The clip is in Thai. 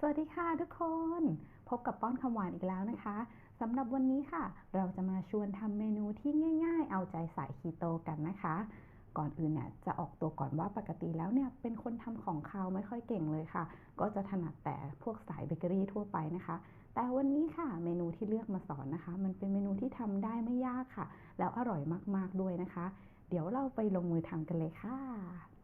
สวัสดีค่ะทุกคน พบกับป้อนคำหวานอีกแล้วนะคะสำหรับวันนี้ค่ะ เราจะมาชวนทำเมนูที่ง่าย ๆ เอาใจสายคีโตกันนะคะ ก่อนอื่นเนี่ยจะออกตัวก่อนว่าปกติแล้วเนี่ยเป็นคนทำของคาวไม่ค่อยเก่งเลยค่ะ ก็จะถนัดแต่พวกสายเบเกอรี่ทั่วไปนะคะ แต่วันนี้ค่ะเมนูที่เลือกมาสอนนะคะ มันเป็นเมนูที่ทำได้ไม่ยากค่ะ แล้วอร่อยมากๆด้วยนะคะ เดี๋ยวเราไปลงมือทำกันเลยค่ะ